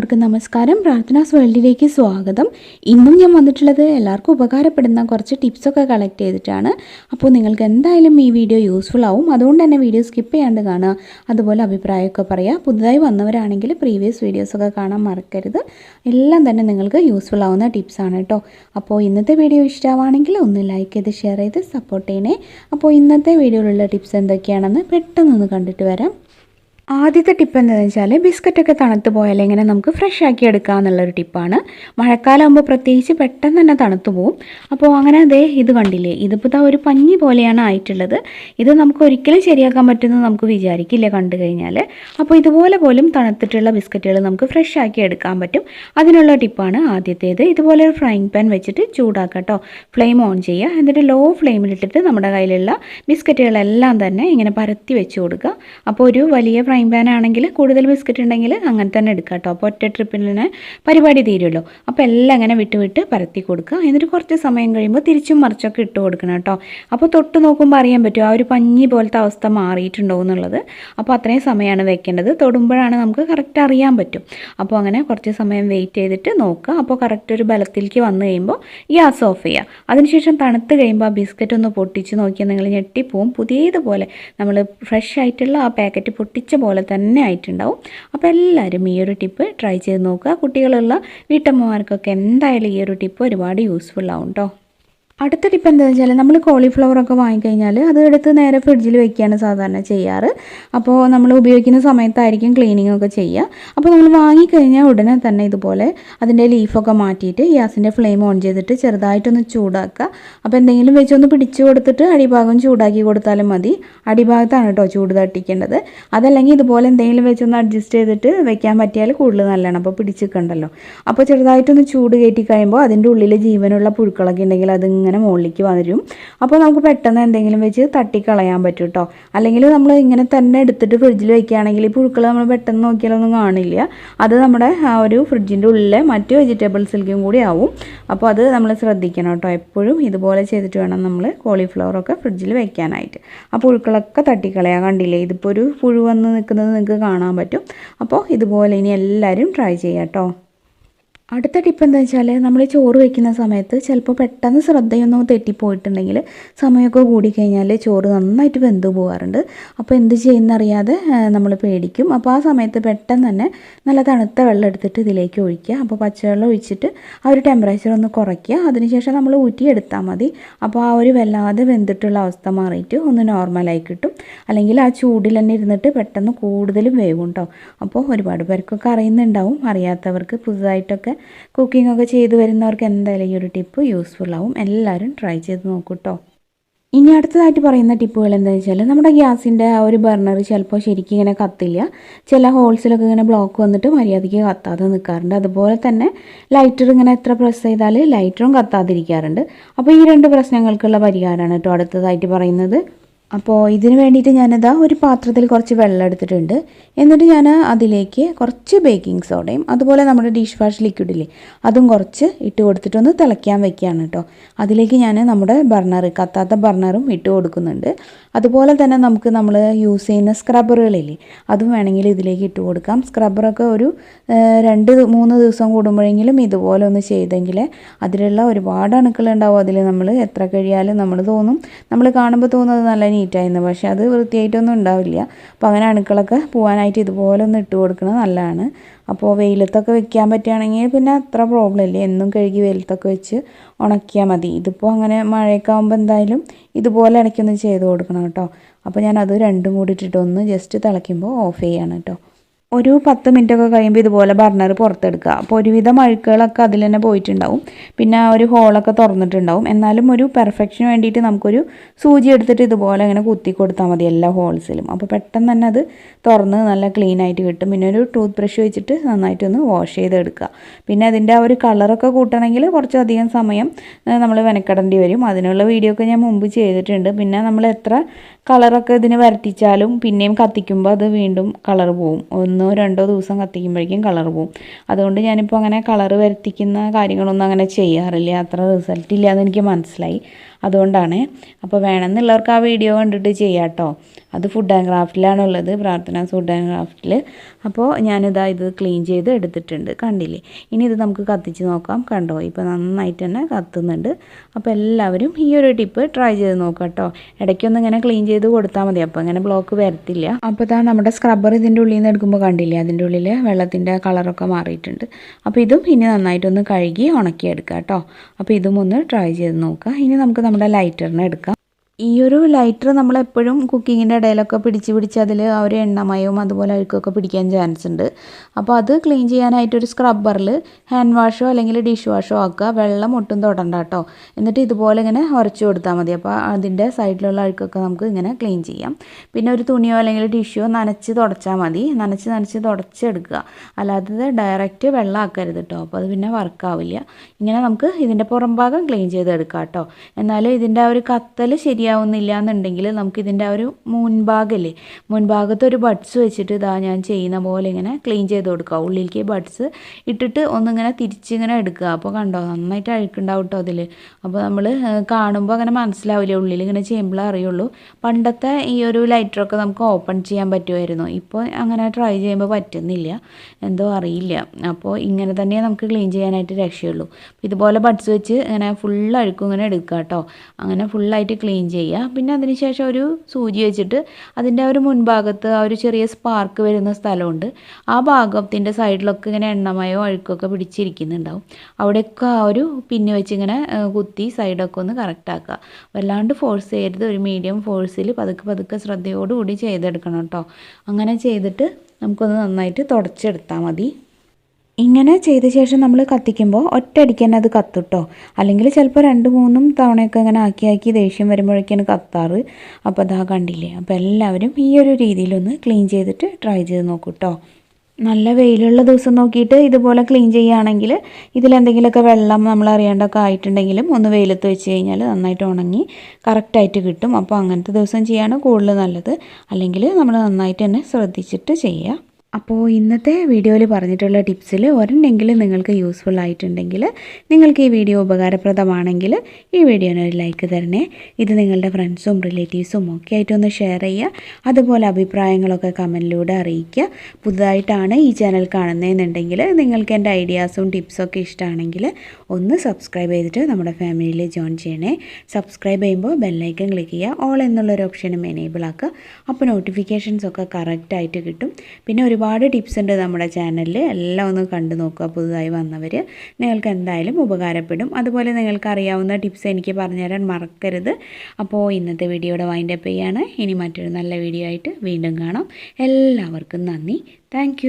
എല്ലാവർക്കും നമസ്കാരം. പ്രാർത്ഥനാസ് വേൾഡിലേക്ക് സ്വാഗതം. ഇന്നും ഞാൻ വന്നിട്ടുള്ളത് എല്ലാവർക്കും ഉപകാരപ്പെടുന്ന കുറച്ച് ടിപ്സൊക്കെ കളക്ട് ചെയ്തിട്ടാണ്. അപ്പോൾ നിങ്ങൾക്ക് എന്തായാലും ഈ വീഡിയോ യൂസ്ഫുൾ ആവും. അതുകൊണ്ട് തന്നെ വീഡിയോ സ്കിപ്പ് ചെയ്യാണ്ട് കാണുക. അതുപോലെ അഭിപ്രായമൊക്കെ പറയുക. പുതുതായി വന്നവരാണെങ്കിൽ പ്രീവിയസ് വീഡിയോസൊക്കെ കാണാൻ മറക്കരുത്. എല്ലാം തന്നെ നിങ്ങൾക്ക് യൂസ്ഫുൾ ആവുന്ന ടിപ്സാണ് കേട്ടോ. അപ്പോൾ ഇന്നത്തെ വീഡിയോ ഇഷ്ടമാണെങ്കിൽ ഒന്ന് ലൈക്ക് ചെയ്ത് ഷെയർ ചെയ്ത് സപ്പോർട്ട് ചെയ്യണേ. അപ്പോൾ ഇന്നത്തെ വീഡിയോയിലുള്ള ടിപ്സ് എന്തൊക്കെയാണെന്ന് പെട്ടെന്നൊന്ന് കണ്ടിട്ട് വരാം. ആദ്യത്തെ ടിപ്പ് എന്താണെന്ന് വെച്ചാൽ ബിസ്ക്കറ്റൊക്കെ തണുത്ത് പോയാൽ എങ്ങനെ നമുക്ക് ഫ്രഷ് ആക്കി എടുക്കുക എന്നുള്ളൊരു ടിപ്പാണ് മഴക്കാലമാകുമ്പോൾ പ്രത്യേകിച്ച് പെട്ടെന്ന് തന്നെ തണുത്ത് പോകും അപ്പോൾ അങ്ങനെ അതേ ഇത് കണ്ടില്ലേ? ഇതിപ്പോൾ ഒരു പഞ്ഞി പോലെയാണ് ആയിട്ടുള്ളത്. ഇത് നമുക്ക് ഒരിക്കലും ശരിയാക്കാൻ പറ്റുന്ന നമുക്ക് വിചാരിക്കില്ല കണ്ടു കഴിഞ്ഞാൽ അപ്പോൾ ഇതുപോലെ പോലും തണുത്തിട്ടുള്ള ബിസ്ക്കറ്റുകൾ നമുക്ക് ഫ്രഷ് ആക്കി എടുക്കാൻ പറ്റും. അതിനുള്ള ടിപ്പാണ് ആദ്യത്തേത്. ഇതുപോലെ ഒരു ഫ്രൈങ് പാൻ വെച്ചിട്ട് ചൂടാക്കുക കേട്ടോ ഫ്ലെയിം ഓൺ ചെയ്യുക എന്നിട്ട് ലോ ഫ്ലെയിമിലിട്ടിട്ട് നമ്മുടെ കയ്യിലുള്ള ബിസ്ക്കറ്റുകളെല്ലാം തന്നെ ഇങ്ങനെ പരത്തി വെച്ച് കൊടുക്കുക. അപ്പോൾ ഒരു വലിയ ഫ്രൈ പാൻ ആണെങ്കിൽ കൂടുതൽ ബിസ്ക്കറ്റ് ഉണ്ടെങ്കിൽ അങ്ങനെ തന്നെ എടുക്കുക കേട്ടോ. അപ്പോൾ ഒറ്റ ട്രിപ്പിൽ തന്നെ പരിപാടി തീരുമല്ലോ. അപ്പോൾ എല്ലാം അങ്ങനെ വിട്ട് വിട്ട് പരത്തി കൊടുക്കുക. എന്നിട്ട് കുറച്ച് സമയം കഴിയുമ്പോൾ തിരിച്ചും മറിച്ചൊക്കെ ഇട്ട് കൊടുക്കണം കേട്ടോ. അപ്പോൾ തൊട്ട് നോക്കുമ്പോൾ അറിയാൻ പറ്റും ആ ഒരു പഞ്ഞി പോലത്തെ അവസ്ഥ മാറിയിട്ടുണ്ടോ എന്നുള്ളത്. അപ്പോൾ അത്രയും സമയമാണ് വെക്കേണ്ടത്. തൊടുമ്പോഴാണ് നമുക്ക് കറക്റ്റ് അറിയാൻ പറ്റും. അപ്പോൾ അങ്ങനെ കുറച്ച് സമയം വെയിറ്റ് ചെയ്തിട്ട് നോക്കുക. അപ്പോൾ കറക്റ്റ് ഒരു ബലത്തിലേക്ക് വന്നു കഴിയുമ്പോൾ ഗ്യാസ് ഓഫ് ചെയ്യുക. അതിനുശേഷം തണുത്ത് കഴിയുമ്പോൾ ആ ബിസ്ക്കറ്റ് ഒന്ന് പൊട്ടിച്ച് നോക്കിയാൽ നിങ്ങൾ ഞെട്ടിപ്പോവും. പുതിയതുപോലെ നമ്മൾ ഫ്രഷ് ആയിട്ടുള്ള ആ പാക്കറ്റ് പൊട്ടിച്ച പോലെ തന്നെ ആയിട്ടുണ്ടാവും. അപ്പോൾ എല്ലാവരും ഈ ഒരു ടിപ്പ് ട്രൈ ചെയ്ത് നോക്കുക. കുട്ടികളുള്ള വീട്ടമ്മമാർക്കൊക്കെ എന്തായാലും ഈ ഒരു ടിപ്പ് ഒരുപാട് യൂസ്ഫുൾ ആവും കേട്ടോ അടുത്ത ടിപ്പ് എന്താണെന്ന് വെച്ചാൽ നമ്മൾ കോളിഫ്ലവറൊക്കെ വാങ്ങിക്കഴിഞ്ഞാൽ അത് എടുത്ത് നേരെ ഫ്രിഡ്ജിൽ വെക്കുകയാണ് സാധാരണ ചെയ്യാറ്. അപ്പോൾ നമ്മൾ ഉപയോഗിക്കുന്ന സമയത്തായിരിക്കും ക്ലീനിങ് ഒക്കെ ചെയ്യുക അപ്പോൾ നമ്മൾ വാങ്ങിക്കഴിഞ്ഞാൽ ഉടനെ തന്നെ ഇതുപോലെ അതിന്റെ ലീഫൊക്കെ മാറ്റിയിട്ട് ഗ്യാസിന്റെ ഫ്ലെയിം ഓൺ ചെയ്തിട്ട് ചെറുതായിട്ടൊന്ന് ചൂടാക്കുക അപ്പോൾ എന്തെങ്കിലും വെച്ചൊന്ന് പിടിച്ചു കൊടുത്തിട്ട് അടിഭാഗം ചൂടാക്കി കൊടുത്താലും മതി. അടിഭാഗത്താണ് കേട്ടോ ചൂട് തട്ടിക്കേണ്ടത്. അതല്ലെങ്കിൽ ഇതുപോലെ എന്തെങ്കിലും വെച്ചൊന്ന് അഡ്ജസ്റ്റ് ചെയ്തിട്ട് വെക്കാൻ പറ്റിയാൽ കൂടുതൽ നല്ലതാണ്. അപ്പോൾ പിടിച്ചിട്ടുണ്ടല്ലോ അപ്പോൾ ചെറുതായിട്ടൊന്ന് ചൂട് കയറ്റി കഴിയുമ്പോൾ അതിന്റെ ഉള്ളിൽ ജീവനുള്ള പുഴുക്കളൊക്കെ ഉണ്ടെങ്കിൽ അതിങ്ങനെ ഇങ്ങനെ മുകളിലേക്ക് വരും. അപ്പോൾ നമുക്ക് പെട്ടെന്ന് എന്തെങ്കിലും വെച്ച് തട്ടിക്കളയാൻ പറ്റും കേട്ടോ അല്ലെങ്കിൽ നമ്മൾ ഇങ്ങനെ തന്നെ എടുത്തിട്ട് ഫ്രിഡ്ജിൽ വെക്കുകയാണെങ്കിൽ ഈ പുഴുക്കൾ നമ്മൾ പെട്ടെന്ന് നോക്കിയാലൊന്നും കാണില്ല. അത് നമ്മുടെ ഒരു ഫ്രിഡ്ജിന്റെ ഉള്ളിലെ മറ്റ് വെജിറ്റബിൾസിലേക്കും കൂടി ആവും. അപ്പോൾ അത് നമ്മൾ ശ്രദ്ധിക്കണം കേട്ടോ എപ്പോഴും ഇതുപോലെ ചെയ്തിട്ട് വേണം നമ്മൾ കോളിഫ്ലവറൊക്കെ ഫ്രിഡ്ജിൽ വെക്കാനായിട്ട്. ആ പുഴുക്കളൊക്കെ തട്ടിക്കളയാൻ കണ്ടില്ലേ? ഇതിപ്പോൾ ഒരു പുഴു വന്ന് നിൽക്കുന്നത് നിങ്ങൾക്ക് കാണാൻ പറ്റും. അപ്പോൾ ഇതുപോലെ ഇനി എല്ലാവരും ട്രൈ ചെയ്യാം കേട്ടോ അടുത്ത ടിപ്പ് എന്താ വെച്ചാൽ നമ്മൾ ചോറ് വയ്ക്കുന്ന സമയത്ത് ചിലപ്പോൾ പെട്ടെന്ന് ശ്രദ്ധയൊന്നും തെറ്റിപ്പോയിട്ടുണ്ടെങ്കിൽ സമയമൊക്കെ കൂടിക്കഴിഞ്ഞാൽ ചോറ് നന്നായിട്ട് വെന്ത് പോകാറുണ്ട് അപ്പോൾ എന്ത് ചെയ്യുന്നറിയാതെ നമ്മൾ പേടിക്കും. അപ്പോൾ ആ സമയത്ത് പെട്ടെന്ന് തന്നെ നല്ല തണുത്ത വെള്ളം എടുത്തിട്ട് ഇതിലേക്ക് ഒഴിക്കുക. അപ്പോൾ പച്ചവെള്ളം ഒഴിച്ചിട്ട് ആ ഒരു ടെമ്പറേച്ചർ ഒന്ന് കുറയ്ക്കുക. അതിനുശേഷം നമ്മൾ ഊറ്റിയെടുത്താൽ മതി. അപ്പോൾ ആ ഒരു വല്ലാതെ വെന്തിട്ടുള്ള അവസ്ഥ മാറിയിട്ട് ഒന്ന് നോർമലായി കിട്ടും. അല്ലെങ്കിൽ ആ ചൂടിൽ തന്നെ ഇരുന്നിട്ട് പെട്ടെന്ന് കൂടുതലും വേവും കേട്ടോ അപ്പോൾ ഒരുപാട് പേർക്കൊക്കെ അറിയുന്നുണ്ടാവും. അറിയാത്തവർക്ക് പുതുതായിട്ടൊക്കെ കുക്കിംഗ് ഒക്കെ ചെയ്തു വരുന്നവർക്ക് എന്തായാലും ഈ ഒരു ടിപ്പ് യൂസ്ഫുൾ ആവും. എല്ലാവരും ട്രൈ ചെയ്ത് നോക്കൂ കേട്ടോ ഇനി അടുത്തതായിട്ട് പറയുന്ന ടിപ്പുകൾ എന്താണെന്ന് വെച്ചാൽ നമ്മുടെ ഗ്യാസിന്റെ ആ ഒരു ബർണർ ചിലപ്പോൾ ശരിക്കും ഇങ്ങനെ കത്തില്ല. ചില ഹോൾസിലൊക്കെ ഇങ്ങനെ ബ്ലോക്ക് വന്നിട്ട് മര്യാദയ്ക്ക് കത്താതെ നിൽക്കാറുണ്ട് അതുപോലെ തന്നെ ലൈറ്റർ ഇങ്ങനെ എത്ര പ്രസ് ചെയ്താൽ ലൈറ്ററും കത്താതിരിക്കാറുണ്ട്. അപ്പോൾ ഈ രണ്ട് പ്രശ്നങ്ങൾക്കുള്ള പരിഹാരമാണ് കേട്ടോ അടുത്തതായിട്ട് പറയുന്നത്. അപ്പോൾ ഇതിന് വേണ്ടിയിട്ട് ഞാനിതാ ഒരു പാത്രത്തിൽ കുറച്ച് വെള്ളം എടുത്തിട്ടുണ്ട്. എന്നിട്ട് ഞാൻ അതിലേക്ക് കുറച്ച് ബേക്കിംഗ് സോഡയും അതുപോലെ നമ്മുടെ ഡിഷ് വാഷ് ലിക്വിഡില്ലേ അതും കുറച്ച് ഇട്ട് കൊടുത്തിട്ടൊന്ന് തിളയ്ക്കാൻ വെക്കുകയാണ് കേട്ടോ. അതിലേക്ക് ഞാൻ നമ്മുടെ ബർണർ കത്താത്ത ബർണറും ഇട്ട് കൊടുക്കുന്നുണ്ട്. അതുപോലെ തന്നെ നമുക്ക് നമ്മൾ യൂസ് ചെയ്യുന്ന സ്ക്രബ്ബറുകളില്ലേ അതും വേണമെങ്കിൽ ഇതിലേക്ക് ഇട്ട് കൊടുക്കാം. സ്ക്രബ്ബറൊക്കെ ഒരു രണ്ട് മൂന്ന് ദിവസം കൂടുമ്പോഴെങ്കിലും ഇതുപോലെ ഒന്ന് ചെയ്തെങ്കിൽ അതിലുള്ള ഒരുപാട് അണുക്കളുണ്ടാവും അതിൽ നമ്മൾ എത്ര കഴിയാലും നമ്മൾ തോന്നും. നമ്മൾ കാണുമ്പോൾ തോന്നുന്നത് നല്ല നീറ്റായിരുന്നു. പക്ഷേ അത് വൃത്തിയായിട്ടൊന്നും ഉണ്ടാവില്ല. അപ്പോൾ അങ്ങനെ അണുക്കളൊക്കെ പോകാനായിട്ട് ഇതുപോലെ ഒന്ന് ഇട്ട് കൊടുക്കുന്നത് നല്ലതാണ്. അപ്പോൾ വെയിലത്തൊക്കെ വെക്കാൻ പറ്റുകയാണെങ്കിൽ പിന്നെ അത്ര പ്രോബ്ലം ഇല്ല. എന്നും കഴുകി വെയിലത്തൊക്കെ വെച്ച് ഉണക്കിയാൽ മതി. ഇതിപ്പോൾ അങ്ങനെ മഴയൊക്കെ ആകുമ്പോൾ എന്തായാലും ഇതുപോലെ ഇടയ്ക്കൊന്ന് ചെയ്ത് കൊടുക്കണം കേട്ടോ. അപ്പോൾ ഞാനത് രണ്ടും കൂടി ഇട്ടിട്ടൊന്ന് ജസ്റ്റ് തിളയ്ക്കുമ്പോൾ ഓഫ് ചെയ്യാണ് കേട്ടോ. ഒരു പത്ത് മിനിറ്റ് ഒക്കെ കഴിയുമ്പോൾ ഇതുപോലെ ബർണർ പുറത്തെടുക്കുക. അപ്പോൾ ഒരുവിധം അഴുക്കുകളൊക്കെ അതിൽ തന്നെ പോയിട്ടുണ്ടാവും. പിന്നെ ഒരു ഹോളൊക്കെ തുറന്നിട്ടുണ്ടാവും. എന്നാലും ഒരു പെർഫെക്ഷന് വേണ്ടിയിട്ട് നമുക്കൊരു സൂചി എടുത്തിട്ട് ഇതുപോലെ ഇങ്ങനെ കുത്തി കൊടുത്താൽ മതി എല്ലാ ഹോൾസിലും. അപ്പോൾ പെട്ടെന്ന് തന്നെ അത് തുറന്ന് നല്ല ക്ലീൻ ആയിട്ട് കിട്ടും. പിന്നെ ഒരു ടൂത്ത് ബ്രഷ് വെച്ചിട്ട് നന്നായിട്ടൊന്ന് വാഷ് ചെയ്തെടുക്കുക. പിന്നെ അതിന്റെ ആ ഒരു കളറൊക്കെ കൂട്ടണമെങ്കിൽ കുറച്ചധികം സമയം നമ്മൾ വെനക്കെടേണ്ടി വരും. അതിനുള്ള വീഡിയോ ഒക്കെ ഞാൻ മുമ്പ് ചെയ്തിട്ടുണ്ട്. പിന്നെ നമ്മൾ എത്ര കളറൊക്കെ ഇതിന് വരട്ടിച്ചാലും പിന്നെയും കത്തിക്കുമ്പോൾ അത് വീണ്ടും കളർ പോവും. ഒന്നോ രണ്ടോ ദിവസം കത്തിക്കുമ്പോഴേക്കും കളർ പോവും. അതുകൊണ്ട് ഞാനിപ്പോൾ അങ്ങനെ കളർ വരുത്തിക്കുന്ന കാര്യങ്ങളൊന്നും അങ്ങനെ ചെയ്യാറില്ല. അത്ര റിസൾട്ട് ഇല്ലയെന്ന് എനിക്ക് മനസ്സിലായി. അതുകൊണ്ടാണ്. അപ്പോൾ വേണമെന്നുള്ളവർക്ക് ആ വീഡിയോ കണ്ടിട്ട് ചെയ്യാം കേട്ടോ അത് ഫുഡ് ആൻഡ് ക്രാഫ്റ്റിലാണുള്ളത് പ്രാർത്ഥന ഫുഡ് ആൻഡ് ക്രാഫ്റ്റിൽ അപ്പോൾ ഞാനിതാ ഇത് ക്ലീൻ ചെയ്ത് എടുത്തിട്ടുണ്ട് കണ്ടില്ലേ? ഇനി ഇത് നമുക്ക് കത്തിച്ച് നോക്കാം കണ്ടോ? ഇപ്പോൾ നന്നായിട്ട് തന്നെ കത്തുന്നുണ്ട്. അപ്പോൾ എല്ലാവരും ഈ ഒരു ടിപ്പ് ട്രൈ ചെയ്ത് നോക്കാം കേട്ടോ ഇടയ്ക്കൊന്ന് ഇങ്ങനെ ക്ലീൻ ചെയ്ത് കൊടുത്താൽ മതി അപ്പോൾ അങ്ങനെ ബ്ലോക്ക് വരത്തില്ല. അപ്പോൾ ഇതാ നമ്മുടെ സ്ക്രബ്ബർ ഇതിന്റെ ഉള്ളിൽ നിന്ന് എടുക്കുമ്പോൾ കണ്ടില്ലേ അതിന്റെ ഉള്ളിൽ വെള്ളത്തിന്റെ കളറൊക്കെ മാറിയിട്ടുണ്ട്. അപ്പോൾ ഇതും ഇനി നന്നായിട്ടൊന്ന് കഴുകി ഉണക്കിയെടുക്കാം കേട്ടോ അപ്പോൾ ഇതും ഒന്ന് ട്രൈ ചെയ്ത് നോക്കാം. ഇനി നമുക്ക് നമ്മുടെ ലൈറ്ററിനെ എടുക്കാം. ഈ ഒരു ലൈറ്റർ നമ്മളെപ്പോഴും കുക്കിങ്ങിന്റെ ഇടയിലൊക്കെ പിടിച്ച് പിടിച്ച് അതിൽ ആ ഒരു എണ്ണമയവും അതുപോലെ അഴുക്കൊക്കെ പിടിക്കാൻ ചാൻസ് ഉണ്ട്. അപ്പോൾ അത് ക്ലീൻ ചെയ്യാനായിട്ടൊരു സ്ക്രബ്ബറിൽ ഹാൻഡ് വാഷോ അല്ലെങ്കിൽ ഡിഷ് വാഷോ ആക്കുക. വെള്ളം ഒട്ടും തൊടണ്ട കേട്ടോ എന്നിട്ട് ഇതുപോലെ ഇങ്ങനെ ഉരച്ചു കൊടുത്താൽ മതി. അപ്പോൾ അതിന്റെ സൈഡിലുള്ള അഴുക്കൊക്കെ നമുക്ക് ഇങ്ങനെ ക്ലീൻ ചെയ്യാം. പിന്നെ ഒരു തുണിയോ അല്ലെങ്കിൽ ടിഷ്യോ നനച്ച് തുടച്ചാൽ മതി. നനച്ച് നനച്ച് തുടച്ചെടുക്കുക. അല്ലാതെ ഡയറക്റ്റ് വെള്ളം ആക്കരുത് കേട്ടോ അപ്പോൾ അത് പിന്നെ വർക്കാവില്ല ഇങ്ങനെ നമുക്ക് ഇതിന്റെ പുറംഭാഗം ക്ലീൻ ചെയ്തെടുക്കാം കേട്ടോ എന്നാലും ഇതിന്റെ ആ ഒരു കത്തൽ ശരിയാവുന്നില്ല എന്നുണ്ടെങ്കിൽ നമുക്ക് ഇതിന്റെ ആ ഒരു മുൻഭാഗമല്ലേ മുൻഭാഗത്ത് ഒരു ബഡ്സ് വെച്ചിട്ട് ഇതാ ഞാൻ ചെയ്യുന്ന പോലെ ഇങ്ങനെ ക്ലീൻ ചെയ്ത് കൊടുക്കുക. ഉള്ളിലേക്ക് ബഡ്സ് ഇട്ടിട്ട് ഒന്നിങ്ങനെ തിരിച്ചിങ്ങനെ എടുക്കുക. അപ്പോൾ കണ്ടോ നന്നായിട്ട് അഴുക്കുണ്ടാവും കേട്ടോ അതിൽ അപ്പോൾ നമ്മൾ കാണുമ്പോൾ അങ്ങനെ മനസ്സിലാവില്ല? ഉള്ളിൽ ഇങ്ങനെ ചെയ്യുമ്പോൾ അറിയുള്ളൂ. പണ്ടത്തെ ഈ ഒരു ലൈറ്ററൊക്കെ നമുക്ക് ഓപ്പൺ ചെയ്യാൻ പറ്റുമായിരുന്നു. ഇപ്പോൾ അങ്ങനെ ട്രൈ ചെയ്യുമ്പോൾ പറ്റുന്നില്ല. എന്തോ അറിയില്ല. അപ്പോൾ ഇങ്ങനെ തന്നെ നമുക്ക് ക്ലീൻ ചെയ്യാനായിട്ട് രക്ഷയുള്ളൂ. ഇതുപോലെ ബഡ്സ് വെച്ച് ഇങ്ങനെ ഫുൾ അഴുക്കും ഇങ്ങനെ എടുക്കുക കേട്ടോ. അങ്ങനെ ഫുള്ളായിട്ട് ക്ലീൻ ചെയ്യുക പിന്നെ അതിനുശേഷം ഒരു സൂചി വെച്ചിട്ട് അതിന്റെ ഒരു മുൻഭാഗത്ത് ആ ഒരു ചെറിയ സ്പാർക്ക് വരുന്ന സ്ഥലമുണ്ട്. ആ ഭാഗത്തിന്റെ സൈഡിലൊക്കെ ഇങ്ങനെ എണ്ണമയോ അഴുക്കൊക്കെ പിടിച്ചിരിക്കുന്നുണ്ടാവും. അവിടെയൊക്കെ ആ ഒരു പിന്ന് വെച്ചിങ്ങനെ കുത്തി സൈഡൊക്കെ ഒന്ന് കറക്റ്റാക്കുക വല്ലാണ്ട് ഫോഴ്സ് ചെയ്യരുത്. ഒരു മീഡിയം ഫോഴ്സിൽ പതുക്കെ പതുക്കെ ശ്രദ്ധയോടുകൂടി ചെയ്തെടുക്കണം കേട്ടോ. അങ്ങനെ ചെയ്തിട്ട് നമുക്കൊന്ന് നന്നായിട്ട് തുടച്ചെടുത്താൽ മതി. ഇങ്ങനെ ചെയ്ത ശേഷം നമ്മൾ കത്തിക്കുമ്പോൾ ഒറ്റയടിക്ക് തന്നെ അത് കത്തുട്ടോ അല്ലെങ്കിൽ ചിലപ്പോൾ രണ്ട് മൂന്നും തവണയൊക്കെ അങ്ങനെ ആക്കി ആക്കി ദേഷ്യം വരുമ്പോഴേക്കാണ് കത്താറ്. അപ്പോൾ അതാ കണ്ടില്ലേ? അപ്പോൾ എല്ലാവരും ഈ ഒരു രീതിയിലൊന്ന് ക്ലീൻ ചെയ്തിട്ട് ട്രൈ ചെയ്ത് നോക്കൂ കേട്ടോ നല്ല വെയിലുള്ള ദിവസം നോക്കിയിട്ട് ഇതുപോലെ ക്ലീൻ ചെയ്യുകയാണെങ്കിൽ ഇതിലെന്തെങ്കിലുമൊക്കെ വെള്ളം നമ്മൾ അറിയാണ്ടൊക്കെ ആയിട്ടുണ്ടെങ്കിലും ഒന്ന് വെയിലത്ത് വെച്ച് കഴിഞ്ഞാൽ നന്നായിട്ട് ഉണങ്ങി കറക്റ്റായിട്ട് കിട്ടും. അപ്പോൾ അങ്ങനത്തെ ദിവസം ചെയ്യാണ് കൂടുതൽ നല്ലത്. അല്ലെങ്കിൽ നമ്മൾ നന്നായിട്ട് തന്നെ ശ്രദ്ധിച്ചിട്ട് ചെയ്യുക. അപ്പോൾ ഇന്നത്തെ വീഡിയോയിൽ പറഞ്ഞിട്ടുള്ള ടിപ്സിൽ ഒരെണ്ണെങ്കിലും നിങ്ങൾക്ക് യൂസ്ഫുൾ ആയിട്ടുണ്ടെങ്കിൽ നിങ്ങൾക്ക് ഈ വീഡിയോ ഉപകാരപ്രദമാണെങ്കിൽ ഈ വീഡിയോന് ഒരു ലൈക്ക് തരണേ. ഇത് നിങ്ങളുടെ ഫ്രണ്ട്സും റിലേറ്റീവ്സും ഒക്കെ ആയിട്ടൊന്ന് ഷെയർ ചെയ്യുക. അതുപോലെ അഭിപ്രായങ്ങളൊക്കെ കമന്റിലൂടെ അറിയിക്കുക. പുതുതായിട്ടാണ് ഈ ചാനൽ കാണുന്നതെന്നുണ്ടെങ്കിൽ നിങ്ങൾക്ക് എന്റെ ഐഡിയാസും ടിപ്സൊക്കെ ഇഷ്ടമാണെങ്കിൽ ഒന്ന് സബ്സ്ക്രൈബ് ചെയ്തിട്ട് നമ്മുടെ ഫാമിലിയിൽ ജോയിൻ ചെയ്യണേ. സബ്സ്ക്രൈബ് ചെയ്യുമ്പോൾ ബെല്ലൈക്കൺ ക്ലിക്ക് ചെയ്യുക. ഓൾ എന്നുള്ളൊരു ഓപ്ഷനും എനേബിൾ ആക്കുക. അപ്പോൾ നോട്ടിഫിക്കേഷൻസ് ഒക്കെ കറക്റ്റായിട്ട് കിട്ടും. പിന്നെ ഒരുപാട് ടിപ്സ് ഉണ്ട് നമ്മുടെ ചാനലിൽ എല്ലാം ഒന്ന് കണ്ടു നോക്കുക പുതുതായി വന്നവർ നിങ്ങൾക്ക് എന്തായാലും ഉപകാരപ്പെടും. അതുപോലെ നിങ്ങൾക്ക് അറിയാവുന്ന ടിപ്സ് എനിക്ക് പറഞ്ഞുതരാൻ മറക്കരുത്. അപ്പോൾ ഇന്നത്തെ വീഡിയോയുടെ വൈൻഡ് അപ്പ് ചെയ്യാണ്. ഇനി മറ്റൊരു നല്ല വീഡിയോ ആയിട്ട് വീണ്ടും കാണാം. എല്ലാവർക്കും നന്ദി. താങ്ക്